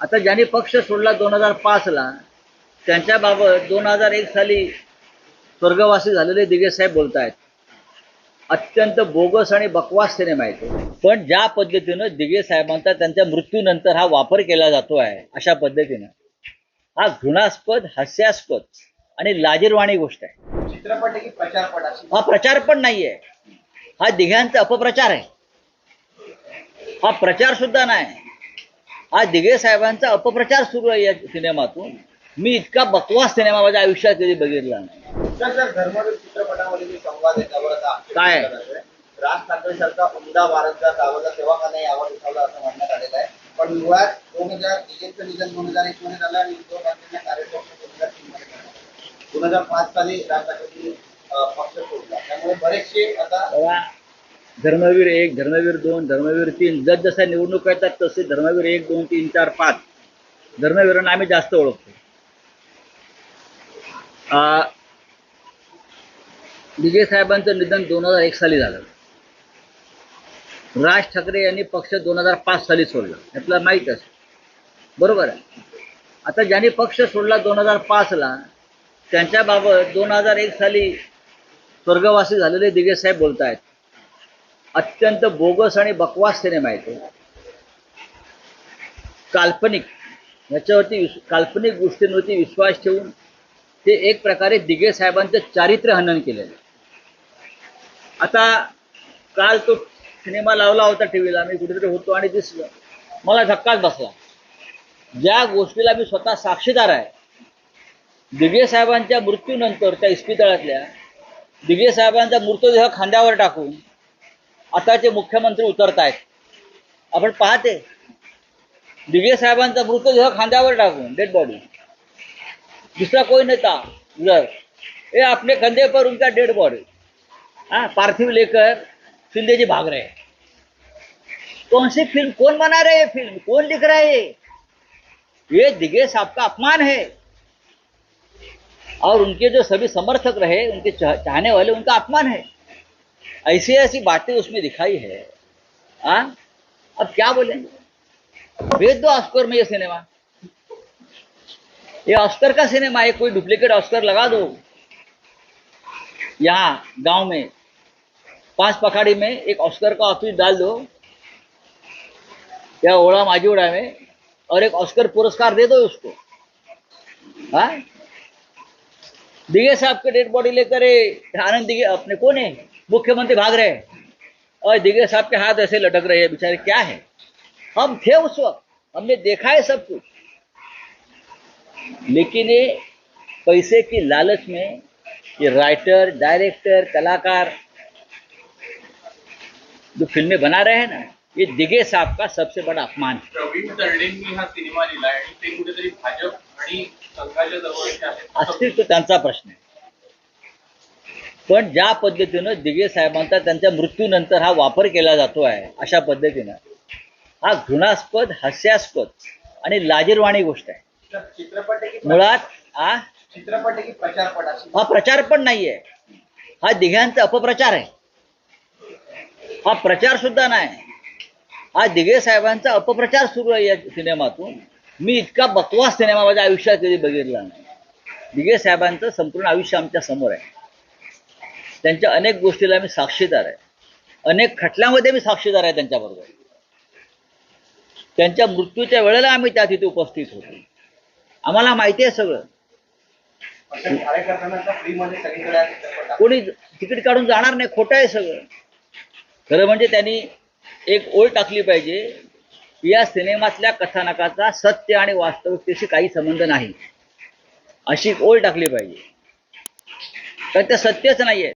आता ज्यांनी पक्ष सोडला दोन हजार पाचला त्यांच्याबाबत दोन हजार एक साली स्वर्गवासी झालेले दिगे साहेब बोलत आहेत अत्यंत बोगस आणि बकवास सिनेमा आहे तो. पण ज्या पद्धतीनं दिगे साहेबांचा त्यांच्या मृत्यूनंतर हा वापर केला जातो आहे अशा पद्धतीनं हा घृणास्पद हास्यास्पद आणि लाजीरवाणी गोष्ट आहे. चित्रपट प्रचारपट हा प्रचार पण नाहीये. हा दिघ्यांचा अपप्रचार आहे. हा प्रचार सुद्धा नाही. हा दिघे साहेबांचा अपप्रचार सुरू आहे या सिनेमातून. मी इतका बकवास सिनेमा माझ्या आयुष्यात कधी बघितला नाही. काय? राज ठाकरे सारखा उमदा वारसदार दावला तेव्हा का नाही आवाज उठवला असं म्हणण्यात आलेलं आहे. पण मुळात दोन हजार निधन दोन हजार एक मध्ये झालं आणि उद्धव ठाकरेंना कार्यक्रम दोन हजार तीन मध्ये झाला. दोन हजार पाच साली राज ठाकरेंनी अं, पक्ष सोडला. त्यामुळे बरेचसे आता धर्मवीर एक धर्मवीर दोन धर्मवीर तीन. जसजशा निवडणूक येतात तसे धर्मवीर एक दोन तीन चार पाच. धर्मवीरांना आम्ही जास्त ओळखतो. विजय साहेबांचं निधन दोन हजार एक साली झालं. राज ठाकरे यांनी पक्ष दोन हजार पाच साली सोडला. यातला माहीत बरोबर आहे. आता ज्यांनी पक्ष सोडला दोन हजार पाचला त्यांच्याबाबत दोन हजार एक साली स्वर्गवासी झालेले दिगे साहेब बोलत आहेत अत्यंत बोगस आणि बकवास सिनेमा आहे तो. काल्पनिक याच्यावरती विश काल्पनिक गोष्टींवरती विश्वास ठेवून ते एक प्रकारे दिगे साहेबांचं चारित्र्य हनन केलेलं आता काल तो सिनेमा लावला होता टी व्हीला मी कुठेतरी होतो आणि दिसलं मला धक्काच बसला. ज्या गोष्टीला मी स्वतः साक्षीदार आहे दिगे साहेबांच्या मृत्यूनंतर त्या इस्पितळातल्या दिगे साहेबांचा मृतदेह खांद्यावर टाकून आताचे मुख्यमंत्री उतरत आहेत आपण पाहते. दिगे साहेबांचा मृतदेह खांद्यावर टाकून डेड बॉडी दूसरा कोई नेता? उधर ये अपने कंधे पर उनका डेड बॉडी हा पार्थिव लेकर शिंदेजी भाग रहे कौन सी फिल्म कौन बना रहे फिल्म कौन लिख रहा है ये ये दिगे साहब का अपमान है और उनके जो सभी समर्थक रहे उनके चाहने वाले उनका अपमान है ऐसी ऐसी बातें उसमें दिखाई है। आ? अब क्या बोले? भेज दो ऑस्कर में ये सिनेमा। ये ऑस्कर का सिनेमा है, कोई डुप्लीकेट ऑस्कर लगा दो। यहाँ, गाँव में पाँच पखाड़ी में एक ऑस्कर का ऑफ़िस डाल दो। या ओड़ा माजीवड़ा में, और एक ऑस्कर पुरस्कार दे दो उसको। हाँ? दिगे साहब के डेड बॉडी लेकर आनंद दिगे, अपने कौन है? मुख्यमंत्री भाग रहे हैं। और दिगे साहब के हाथ ऐसे लटक रहे हैं बेचारे क्या है? हम थे उस वक्त हमने देखा है सब कुछ। लेकिन ये पैसे की लालच में ये राइटर डायरेक्टर कलाकार जो फ़िल्में बना रहे हैं ना ये दिगे साहब का सबसे बड़ा अपमान है। प्रवीण तरडेंनी हा सिनेमा लिहिलाय आणि ते कुठेतरी भाजप आणि संघाच्या जवळचे आहेत असतील तो त्यांचा प्रश्न आहे। पण ज्या पद्धतीनं दिगे साहेबांचा त्यांच्या मृत्यूनंतर हा वापर केला जातो आहे अशा पद्धतीनं हा घृणास्पद हास्यास्पद आणि लाजीरवाणी गोष्ट आहे. सर, चित्रपट आहे की मुळात हा चित्रपट आहे की प्रचारपट अशी? हा प्रचार पण नाहीये. हा दिघ्यांचा अपप्रचार आहे. हा प्रचार सुद्धा नाही. हा दिघे साहेबांचा अपप्रचार सुरू आहे या सिनेमातून. मी इतका बकवास सिनेमा माझ्या आयुष्यात कधी बघितला नाही. दिघे साहेबांचं संपूर्ण आयुष्य आमच्यासमोर आहे. त्यांच्या अनेक गोष्टीला मी साक्षीदार आहे. अनेक खटल्यामध्ये मी साक्षीदार आहे त्यांच्याबरोबर. त्यांच्या मृत्यूच्या वेळेला आम्ही त्या तिथे उपस्थित होतो. आम्हाला माहिती आहे सगळं. कोणी तिकीट काढून जाणार नाही खोटं आहे सगळं. खरं म्हणजे त्यांनी एक ओळ टाकली पाहिजे. या सिनेमातल्या कथानकाचा सत्य आणि वास्तविकतेशी काही संबंध नाही. अशी ओळ टाकली पाहिजे. कारण ते सत्यच नाहीये.